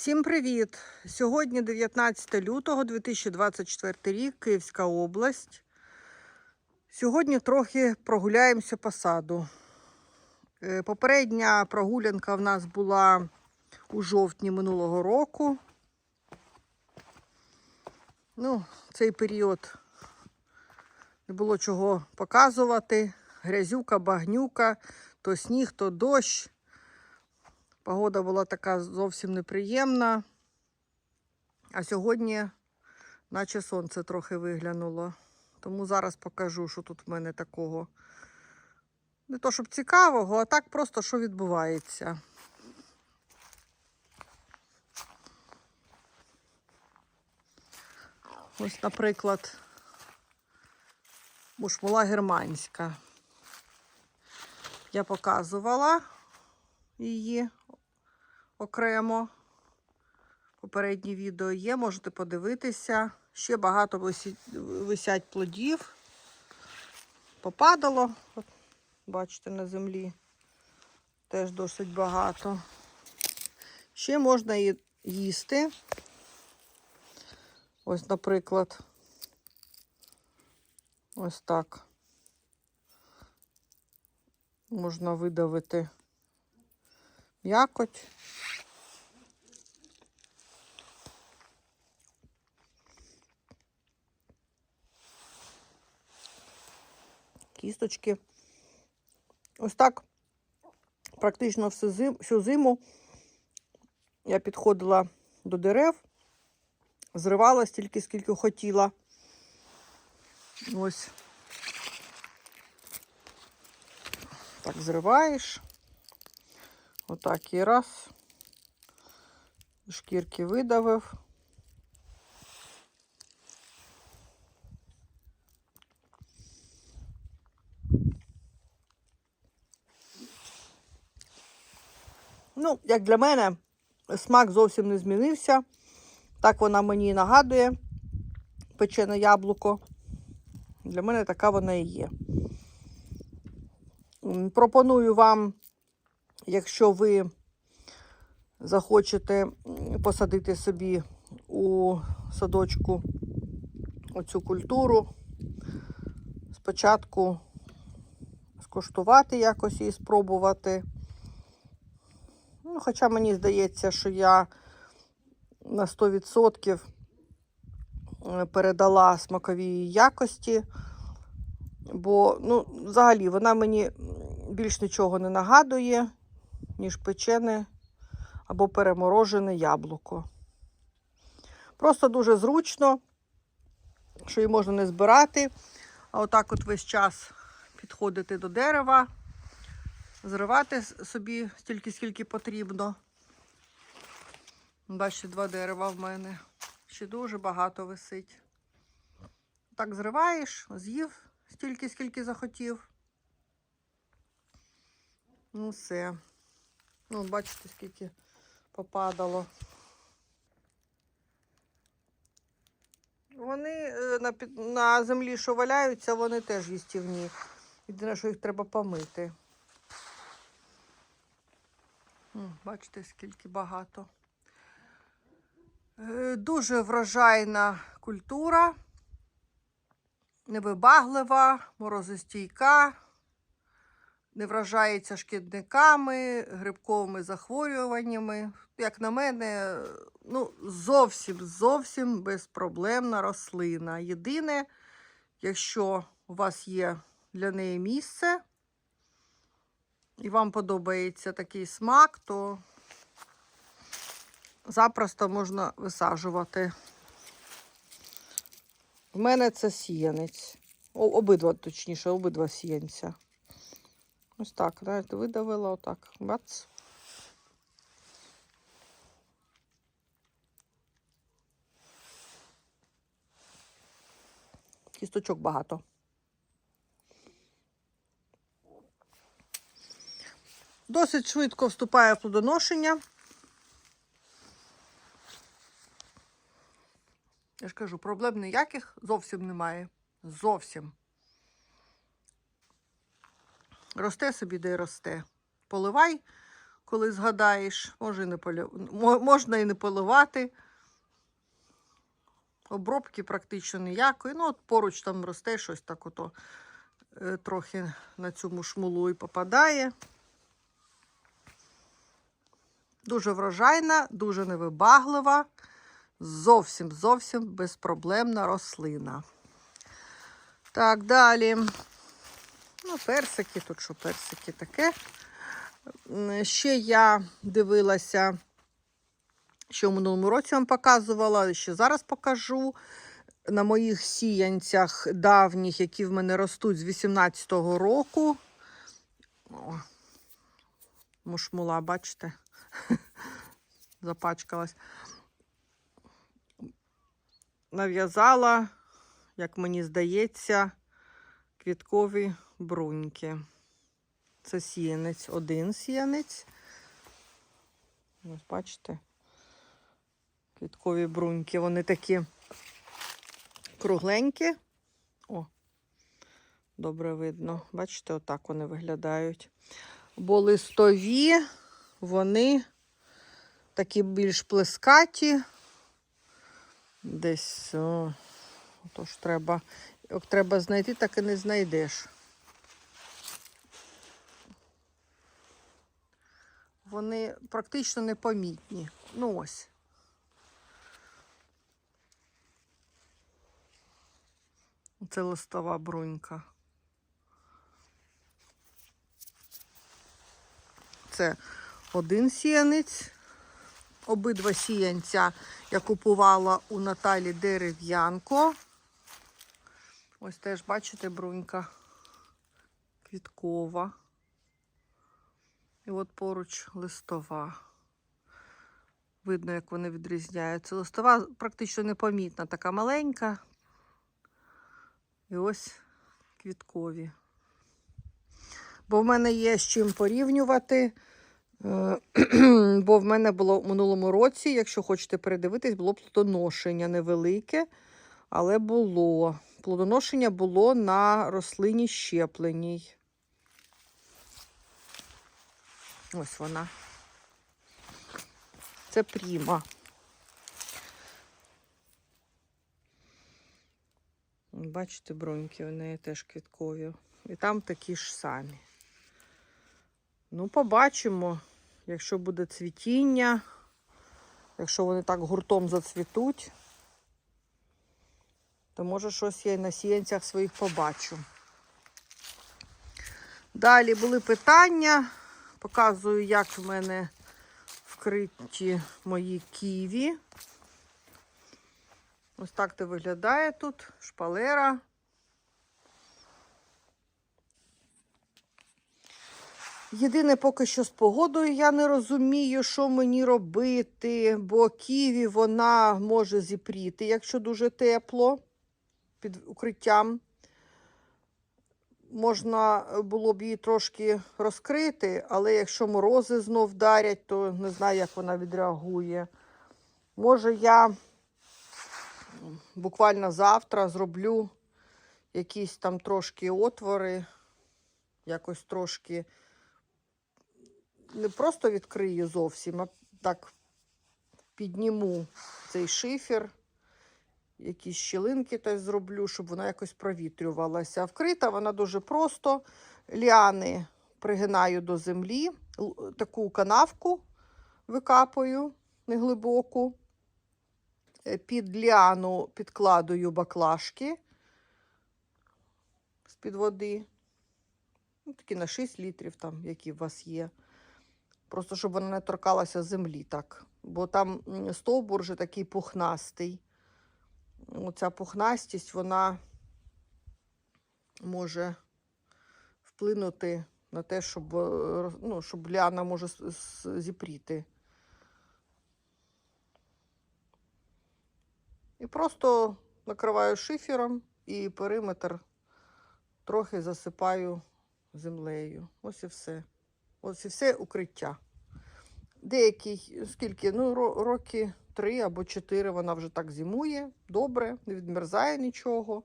Всім привіт! Сьогодні 19 лютого 2024 рік, Київська область. Сьогодні трохи прогуляємося по саду. Е, Попередня прогулянка в нас була у жовтні минулого року. Ну, цей період не було чого показувати. Грязюка, багнюка, то сніг, то дощ. Погода була така зовсім неприємна. А сьогодні, наче сонце трохи виглянуло. Тому зараз покажу, що тут в мене такого. Не то, щоб цікавого, а так просто що відбувається. Ось, наприклад, бушмула германська. Я показувала її окремо. Попереднє відео є, можете подивитися. Ще багато висять, плодів. Попадало, от, бачите, на землі. Теж досить багато. Ще можна і їсти. Ось, наприклад, ось так. Можна видавити м'якоть. Кісточки. Ось так практично всю зиму, всю зиму я підходила до дерев, зривала стільки, скільки хотіла. Ось. Так, зриваєш. Отак і раз. Шкірки видавив. Ну, як для мене, смак зовсім не змінився. Так вона мені нагадує печене яблуко. Для мене така вона і є. Пропоную вам, якщо ви захочете посадити собі у садочку оцю культуру, спочатку скуштувати якось і спробувати. Ну, хоча мені здається, що я на 100% передала смакові якості, бо, ну, взагалі, вона мені більш нічого не нагадує, ніж печене або переморожене яблуко. Просто дуже зручно, що її можна не збирати, а отак от весь час підходити до дерева, зривати собі стільки, скільки потрібно. Бачите, два дерева в мене. Ще дуже багато висить. Так зриваєш, з'їв стільки, скільки захотів. Ну, все. Ну, бачите, скільки попадало. Вони е, на, на землі, що валяються, вони теж їстівні. Єдине, що їх треба помити. Бачите, скільки багато. Е, Дуже врожайна культура, невибаглива, морозостійка, не вражається шкідниками, грибковими захворюваннями. Як на мене, ну, зовсім зовсім безпроблемна рослина. Єдине, якщо у вас є для неї місце і вам подобається такий смак, то запросто можна висаджувати. В мене це сіянець. Обидва, точніше, обидва сіянця. Ось так, знаєте, видавила отак. Бац. Кісточок багато. Досить швидко вступає в плодоношення. Я ж кажу, проблем ніяких зовсім немає. Зовсім. Росте собі, де й росте. Поливай, коли згадаєш, може і не полю... мо- можна і не поливати. Обробки практично ніякої. Ну, от поруч там росте щось так ото е, трохи на цьому шмулу і попадає. Дуже врожайна, дуже невибаглива, зовсім зовсім безпроблемна рослина. Так, далі. Ну, персики, тут що персики таке. Ще я дивилася, що в минулому році вам показувала, ще зараз покажу. На моїх сіянцях давніх, які в мене ростуть з 18-го року. О, мушмула, бачите? Запачкалась. Нав'язала, як мені здається, квіткові бруньки. Це сіянець, один сіянець. Ось бачите, квіткові бруньки, вони такі кругленькі. О, добре видно. Бачите, отак вони виглядають. Бо листові, вони такі більш плескаті. Десь, о, тож треба, як треба знайти, так і не знайдеш. Вони практично непомітні. Ну ось. Це листова брунька. Це один сіянець. Обидва сіянця я купувала у Наталі Дерев'янко. Ось теж, бачите, брунька квіткова. І от поруч листова. Видно, як вони відрізняються. Листова практично непомітна, така маленька. І ось квіткові. Бо в мене є з чим порівнювати. Е, Бо в мене було в минулому році, якщо хочете передивитись, було плодоношення невелике, але було. Плодоношення було на рослині щепленій. Ось вона. Це пріма. Бачите, броньки у неї теж квіткові. І там такі ж самі. Ну, побачимо, якщо буде цвітіння, якщо вони так гуртом зацвітуть, то може щось я і на сіянцях своїх побачу. Далі були питання. Показую, як в мене вкриті мої ківі. Ось так це виглядає тут шпалера. Єдине, поки що з погодою я не розумію, що мені робити, бо ківі вона може зіпріти, якщо дуже тепло під укриттям. Можна було б її трошки розкрити, але якщо морози знов вдарять, то не знаю, як вона відреагує. Може, я буквально завтра зроблю якісь там трошки отвори, якось трошки не просто відкрию зовсім, а так підніму цей шифер, якісь щілинки теж зроблю, щоб вона якось провітрювалася. Вкрита вона дуже просто. Ліани пригинаю до землі, таку канавку викапую неглибоку. Е, Під ліану підкладую баклажки з-під води. Ну, такі на 6 літрів, там, які у вас є. Просто щоб вона не торкалася землі так. Бо там стовбур вже такий пухнастий. Оця пухнастість, вона може вплинути на те, щоб, е, ну, щоб ляна може зіпріти. І просто накриваю шифером і периметр трохи засипаю землею. Ось і все. Ось і все укриття. Деякий, скільки, ну, роки три або чотири вона вже так зимує, добре, не відмерзає нічого.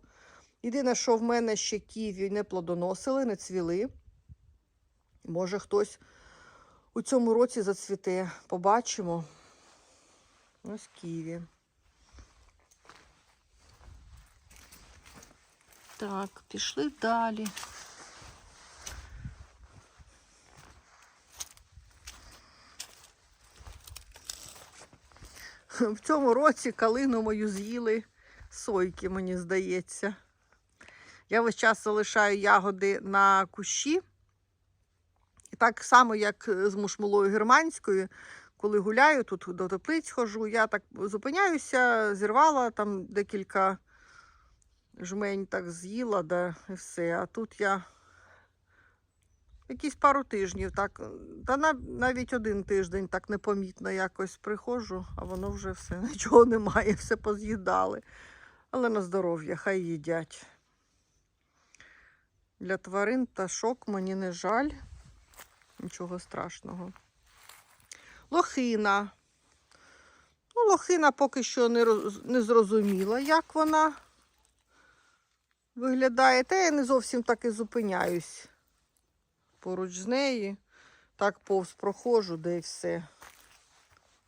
Єдине, що в мене ще ківі не плодоносили, не цвіли. Може, хтось у цьому році зацвіте. Побачимо. Ось ківі. Так, пішли далі. В цьому році калину мою з'їли сойки, мені здається. Я весь час залишаю ягоди на кущі. І так само, як з мушмулою германською, коли гуляю, тут до теплиць хожу, я так зупиняюся, зірвала там декілька жмень так з'їла, да, і все. А тут я якісь пару тижнів, так, та на, навіть один тиждень так непомітно якось приходжу, а воно вже все, нічого немає, все поз'їдали. Але на здоров'я, хай їдять. Для тварин та шок мені не жаль. Нічого страшного. Лохина. Ну, лохина поки що не, роз... не зрозуміла, як вона виглядає. Та я не зовсім так і зупиняюсь поруч з нею. Так повз проходжу, де і все.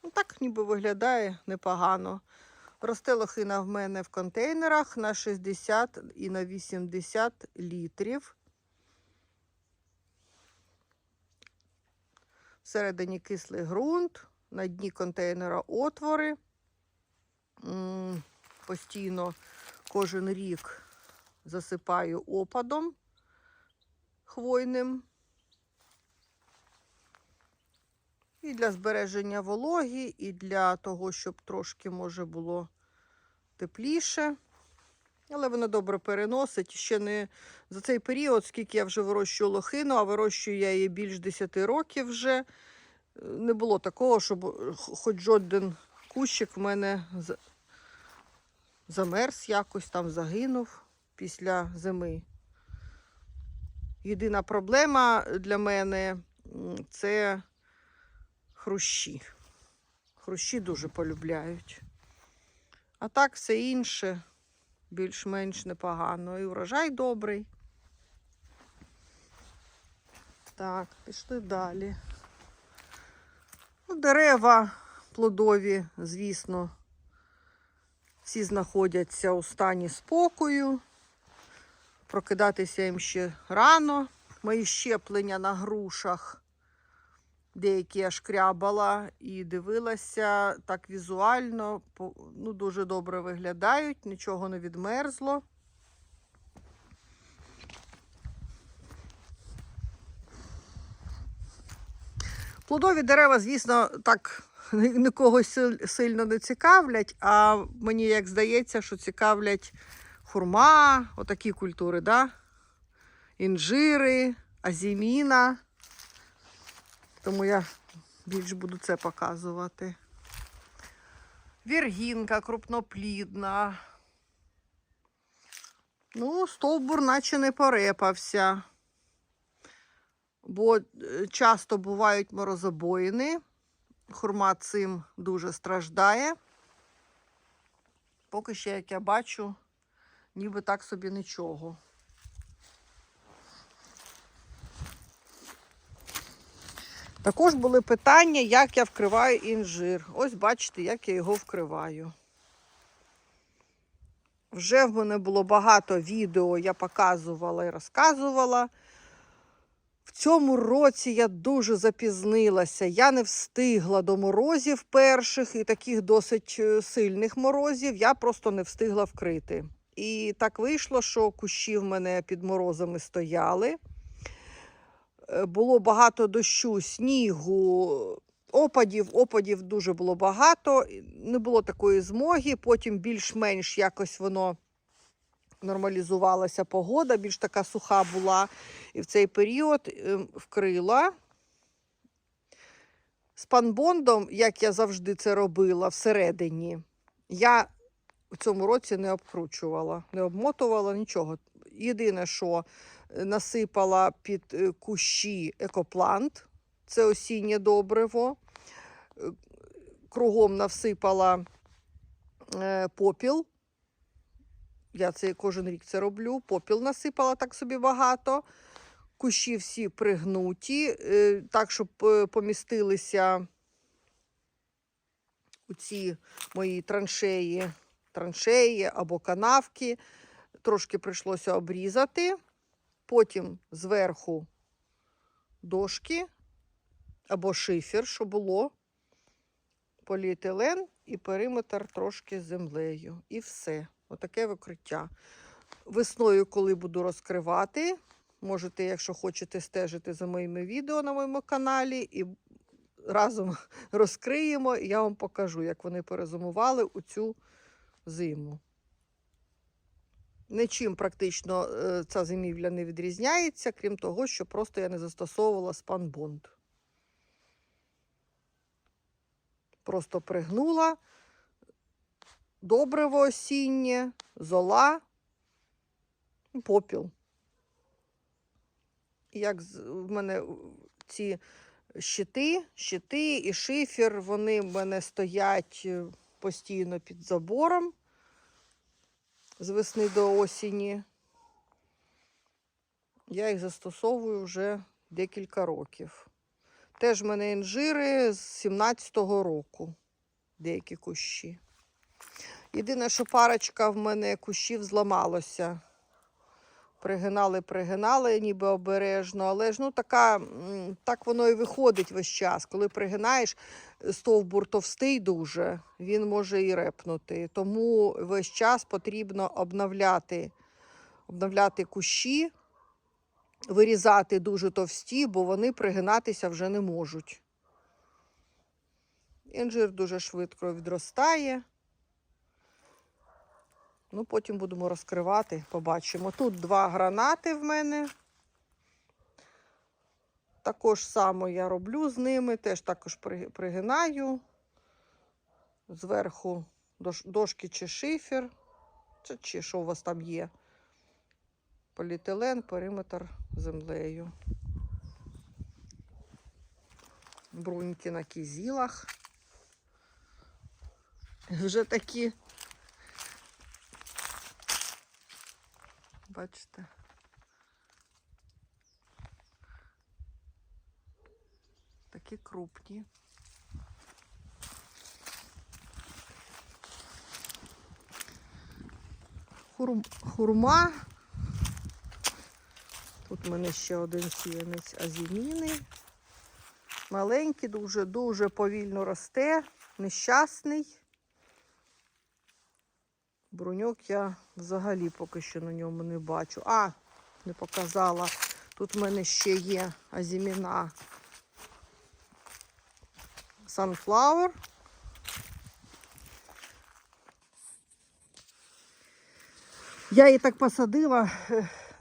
Ну, так ніби виглядає непогано. Росте лохина в мене в контейнерах на 60 і на 80 літрів. Всередині кислий ґрунт, на дні контейнера отвори. Постійно кожен рік засипаю опадом хвойним. І для збереження вологі, і для того, щоб трошки може було тепліше. Але воно добре переносить. Ще не за цей період, скільки я вже вирощую лохину, а вирощую я її більш 10 років вже. е, Не було такого, щоб е, хоч жоден кущик в мене замерз якось там загинув після зими. Єдина проблема для мене це хрущі. Хрущі дуже полюбляють. А так все інше більш-менш непогано. І врожай добрий. Так, пішли далі. Ну, дерева плодові, звісно, всі знаходяться у стані спокою. Прокидатися їм ще рано. Мої щеплення на грушах. Деякі я шкрябала і дивилася так візуально, ну, дуже добре виглядають, нічого не відмерзло. Плодові дерева, звісно, так нікого сильно не цікавлять, а мені як здається, що цікавлять хурма, отакі культури, да? інжири, азіміна. Тому я більш буду це показувати. Віргінка крупноплідна. Ну, стовбур наче не порепався. Бо е, часто бувають морозобоїни. Хурма цим дуже страждає. Поки ще, як я бачу, ніби так собі нічого. Також були питання, як я вкриваю інжир. Ось бачите, як я його вкриваю. Вже в мене було багато відео, я показувала і розказувала. В цьому році я дуже запізнилася. Я не встигла до морозів перших і таких досить е, сильних морозів. Я просто не встигла вкрити. І так вийшло, що кущі в мене під морозами стояли. Е, Було багато дощу, снігу, опадів. Опадів дуже було багато. Не було такої змоги. Потім більш-менш якось воно нормалізувалася погода, більш така суха була. І в цей період е, вкрила. З панбондом, як я завжди це робила всередині, я в цьому році не обкручувала, не обмотувала нічого. Єдине, що е, насипала під е, кущі екоплант, це осіннє добриво. Е, Кругом навсипала попіл. Я це кожен рік це роблю. Попіл насипала так собі багато. Кущі всі пригнуті, так, щоб помістилися у ці мої траншеї, траншеї або канавки. Трошки прийшлося обрізати. Потім зверху дошки або шифер, що було, поліетилен і периметр трошки землею. І все. Отаке викриття. Весною, коли буду розкривати, можете, якщо хочете, стежити за моїми відео на моєму каналі, і разом розкриємо, і я вам покажу, як вони перезимували у цю зиму. Нічим практично е, ця зимівля не відрізняється, крім того, що просто я не застосовувала спанбонд. Просто пригнула добриво осіннє, зола, попіл. Як в мене ці щити, щити і шифер, вони в мене стоять е, постійно під забором з весни до осені. Я їх застосовую вже декілька років. Теж в мене інжири з 17-го року, деякі кущі. Єдине, що парочка в мене кущів зламалося. Пригинали, пригинали, ніби обережно, але ж ну така, так воно і виходить весь час. Коли пригинаєш, стовбур товстий дуже, він може і репнути. Тому весь час потрібно обновляти, обновляти кущі, вирізати дуже товсті, бо вони пригинатися вже не можуть. Інжир дуже швидко відростає. Ну, потім будемо розкривати, побачимо. Тут два гранати в мене. Також само я роблю з ними, теж також пригинаю. Зверху дошки чи шифер, чи, чи що у вас там є. Поліетилен, периметр землею. Бруньки на кізілах. Вже такі Бачите. Такі крупні. Хурм, хурма. Тут в мене ще один сіянець азіміни. Маленький, дуже-дуже повільно росте, нещасний. Бруньок я взагалі поки що на ньому не бачу. А, не показала. Тут в мене ще є азіміна Sunflower. Я її так посадила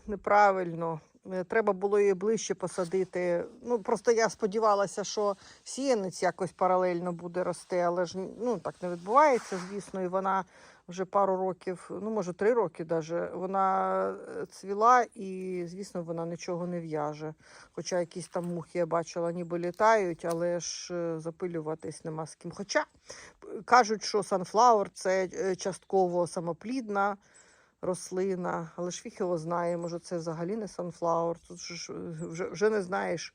неправильно. Е, Треба було її ближче посадити. Ну, просто я сподівалася, що сіянець якось паралельно буде рости, але ж ну, так не відбувається, звісно, і вона вже пару років, ну може три роки даже, вона е, цвіла і, звісно, вона нічого не в'яже. Хоча якісь там мухи я бачила, ніби літають, але ж е, запилюватись нема з ким. Хоча кажуть, що санфлауер це частково самоплідна рослина, але ж фіг його знає, може це взагалі не санфлауер. Тут ж, вже, вже не знаєш,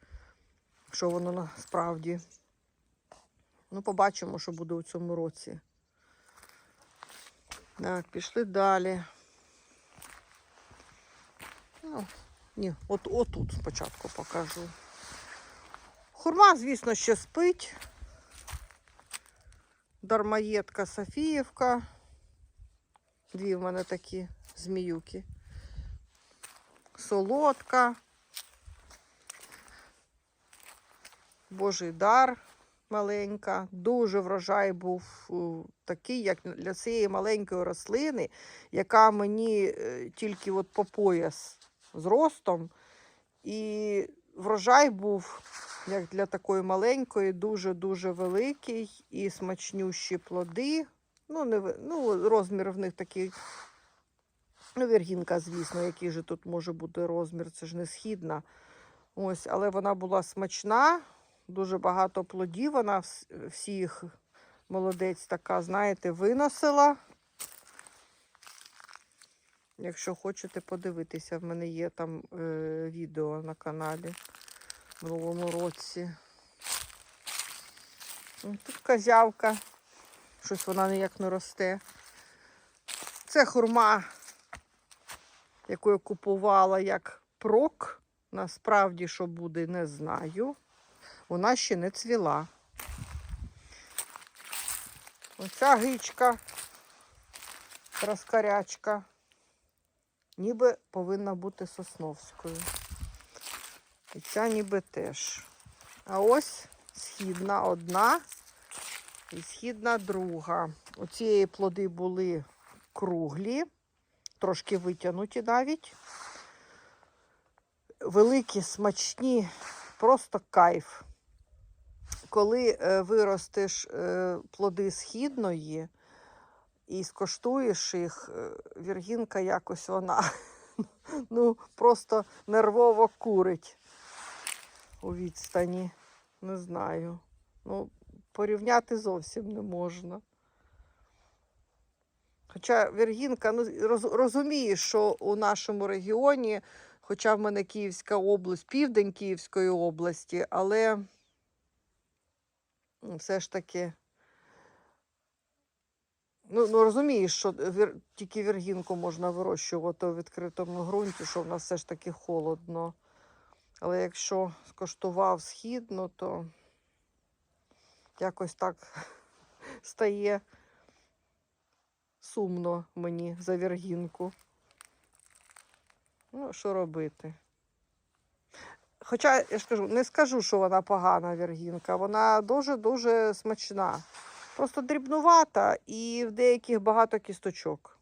що воно насправді. Ну, побачимо, що буде у цьому році. Так, пішли далі. Ну, ні, от отут спочатку покажу. Хурма, звісно, ще спить. Дармаєтка Софіївка. Дві в мене такі зміюки. Солодка. Божий дар маленька. Дуже врожай був е, такий, як для цієї маленької рослини, яка мені е, тільки от по пояс з. І врожай був, як для такої маленької, дуже-дуже великий і смачнющі плоди. Ну, не, ну, розмір в них такий. Ну, віргінка, звісно, який же тут може бути розмір, це ж не східна. Ось, але вона була смачна, дуже багато плодів. Вона вс- всіх молодець така, знаєте, виносила. Якщо хочете подивитися, в мене є там е, відео на каналі в минулому році. Тут козявка. Щось вона ніяк не росте. Це хурма, яку я купувала як прок. Насправді, що буде, не знаю. Вона ще не цвіла. Оця гичка, розкарячка, ніби повинна бути сосновською. І ця ніби теж. А ось східна одна і східна друга. У цієї плоди були круглі, трошки витягнуті навіть. Великі, смачні, просто кайф. Коли е, виростеш е, плоди східної і скоштуєш їх, е, віргінка якось вона ну, просто нервово курить у відстані. Не знаю. Ну, порівняти зовсім не можна. Хоча Вергінка, ну, роз, розумієш, що у нашому регіоні, хоча в мене Київська область, південь Київської області, але все ж таки. Ну, ну розумієш, що вір... тільки віргінку можна вирощувати у відкритому ґрунті, що в нас все ж таки холодно. Але якщо скоштував східну, то якось так стає сумно мені за віргінку. Ну, що робити? Хоча, я ж кажу, не скажу, що вона погана віргінка, вона дуже-дуже смачна. Просто дрібнувата і в деяких багато кісточок.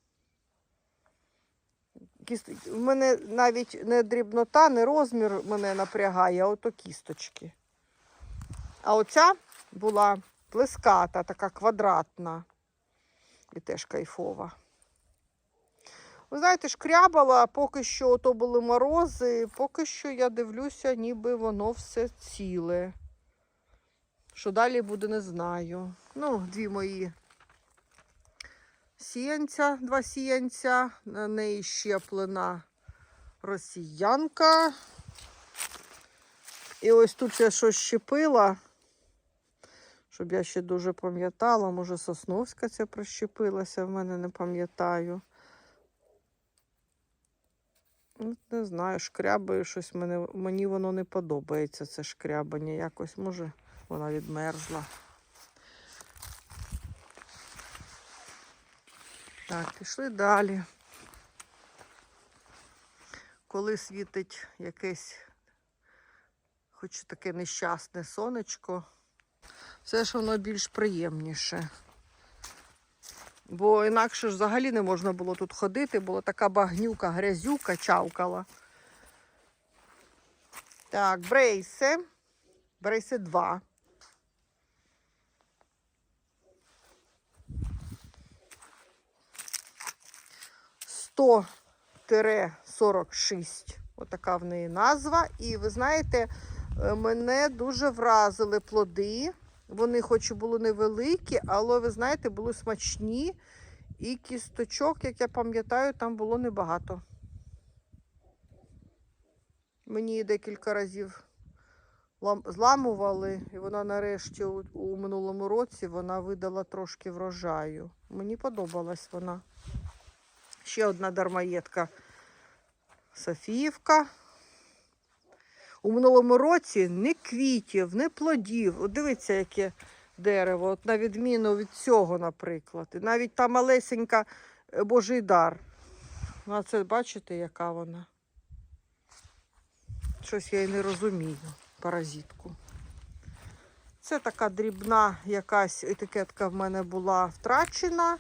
Кіст... В мене навіть не дрібнота, не розмір мене напрягає, а ото кісточки. А оця була плеската, така квадратна і теж кайфова. Ви знаєте, шкрябала, поки що то були морози, поки що я дивлюся, ніби воно все ціле. Що далі буде, не знаю. Ну, дві мої сіянця, два сіянця, на неї щеплена росіянка. І ось тут я щось щепила, щоб я ще дуже пам'ятала. Може, Сосновська ця прищепилася, в мене не пам'ятаю. Ну, Не знаю, шкрябаю щось мене, мені воно не подобається, це шкрябання. Якось, може, вона відмерзла. Так, пішли далі. Коли світить якесь, хоч таке нещасне сонечко, все ж воно більш приємніше. Бо інакше ж взагалі не можна було тут ходити, була така багнюка, грязюка чавкала. Так, брейси. Брейси 2. Сто 46. Отака в неї назва. І ви знаєте, е, мене дуже вразили плоди. Вони, хоч і були невеликі, але ви знаєте, були смачні. І кісточок, як я пам'ятаю, там було небагато. Мені декілька разів зламували, і вона нарешті у, минулому році вона видала трошки врожаю. Мені подобалась вона. Ще одна дармоєдка Софіївка. У минулому році ні квітів, ні плодів. От дивіться, яке дерево, от на відміну від цього, наприклад. І навіть та малесенька е, Божий дар. Ну, а це бачите, яка вона? Щось я і не розумію, паразитку. Це така дрібна якась етикетка в мене була втрачена.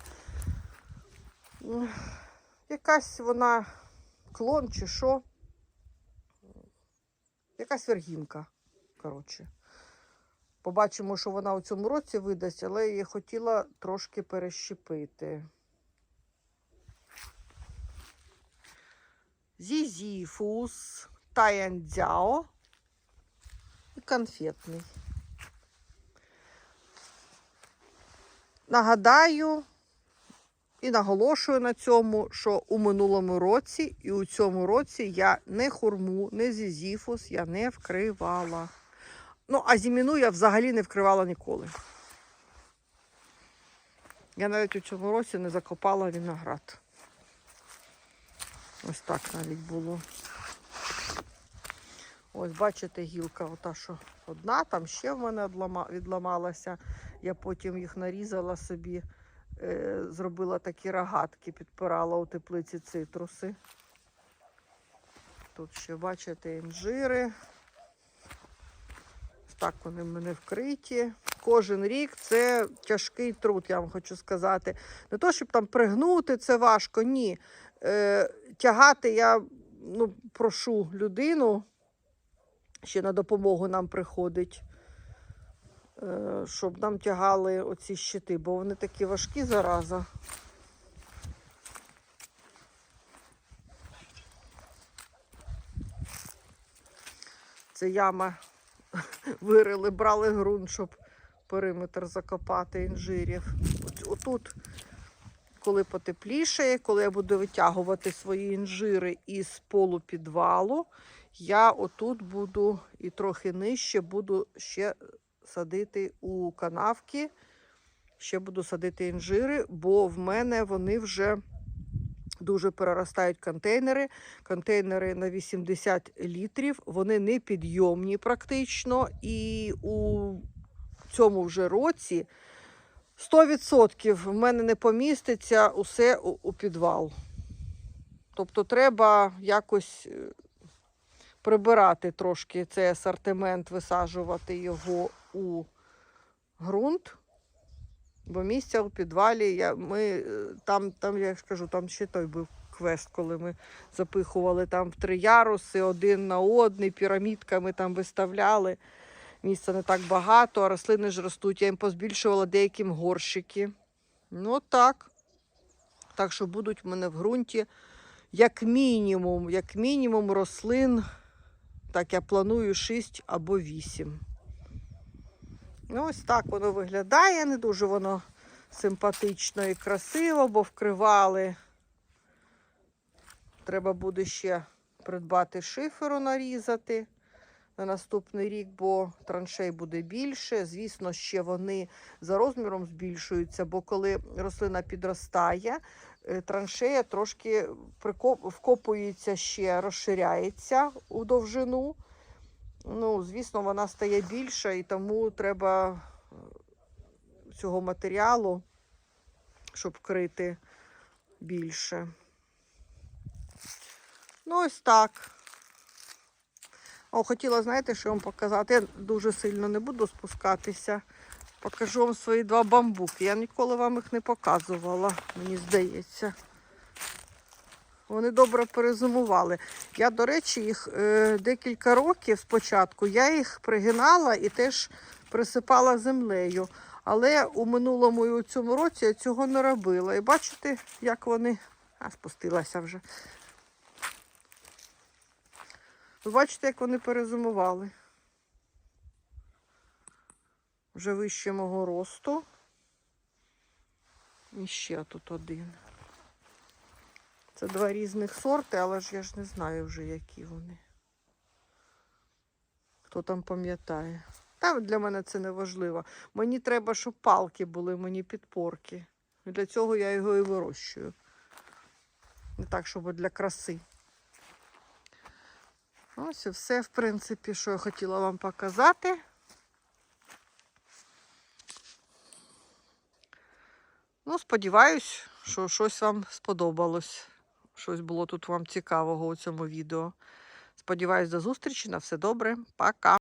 Якась вона клон чи що. Якась вергінка. Коротше. Побачимо, що вона у цьому році видасть, але я хотіла трошки перещепити. Зізіфус, Таяндзяо і конфетний. Нагадаю, І наголошую на цьому, що у минулому році і у цьому році я не хурму, не зізіфус я не вкривала. Ну, а зіміну я взагалі не вкривала ніколи. Я навіть у цьому році не закопала виноград. Ось так навіть було. Ось, бачите, гілка, ота, що одна, там ще в мене відламалася. Я потім їх нарізала собі, зробила такі рогатки, підпирала у теплиці цитруси. Тут ще, бачите, інжири. Так вони в мене вкриті. Кожен рік це тяжкий труд, я вам хочу сказати. Не то, щоб там пригнути, це важко, ні. Е, тягати я ну, прошу людину, ще на допомогу нам приходить, е, щоб нам тягали оці щити, бо вони такі важкі зараза. Це яма вирили, брали ґрунт, щоб периметр закопати інжирів. От- Отут, коли потеплішає, коли я буду витягувати свої інжири із полу підвалу, я отут буду і трохи нижче буду ще садити у канавки. Ще буду садити інжири, бо в мене вони вже дуже переростають контейнери. Контейнери на 80 літрів, вони непідйомні практично. І у цьому вже році 100% в мене не поміститься усе у, у підвал. Тобто треба якось е, прибирати трошки цей асортимент, висаджувати його у ґрунт. Бо місця у підвалі я, ми, е, там, там, я ж кажу, там ще той був квест, коли ми запихували там в три яруси, один на одний, пірамідками там виставляли. Місця не так багато, а рослини ж ростуть. Я їм позбільшувала деяким горщики. Ну так. Так що будуть в мене в ґрунті як мінімум, як мінімум рослин. Так, я планую 6 або 8. Ось так воно виглядає. Не дуже воно симпатично і красиво, бо вкривали. Треба буде ще придбати шиферу нарізати на наступний рік, бо траншей буде більше. Звісно, ще вони за розміром збільшуються, бо коли рослина підростає, е, траншея трошки вкопується ще, розширяється у довжину. Ну, звісно, вона стає більша, і тому треба е, цього матеріалу, щоб вкрити більше. Ну, ось так. О, хотіла, знаєте, що вам показати. Я дуже сильно не буду спускатися. Покажу вам свої два бамбуки. Я ніколи вам їх не показувала, мені здається. Вони добре перезимували. Я, до речі, їх е, декілька років спочатку я їх пригинала і теж присипала землею. Але у минулому і у цьому році я цього не робила. І бачите, як вони. А, спустилася вже. Ви бачите, як вони перезимували. Вже вище мого росту. І ще тут один. Це два різних сорти, але ж я ж не знаю вже, які вони. Хто там пам'ятає. Та для мене це не важливо. Мені треба, щоб палки були, мені підпорки. Для цього я його і вирощую. Не так, щоб для краси. Ось і все, в принципі, що я хотіла вам показати. Ну, сподіваюсь, що щось вам сподобалось. Щось було тут вам цікавого у цьому відео. Сподіваюсь, до зустрічі. На все добре. Пока.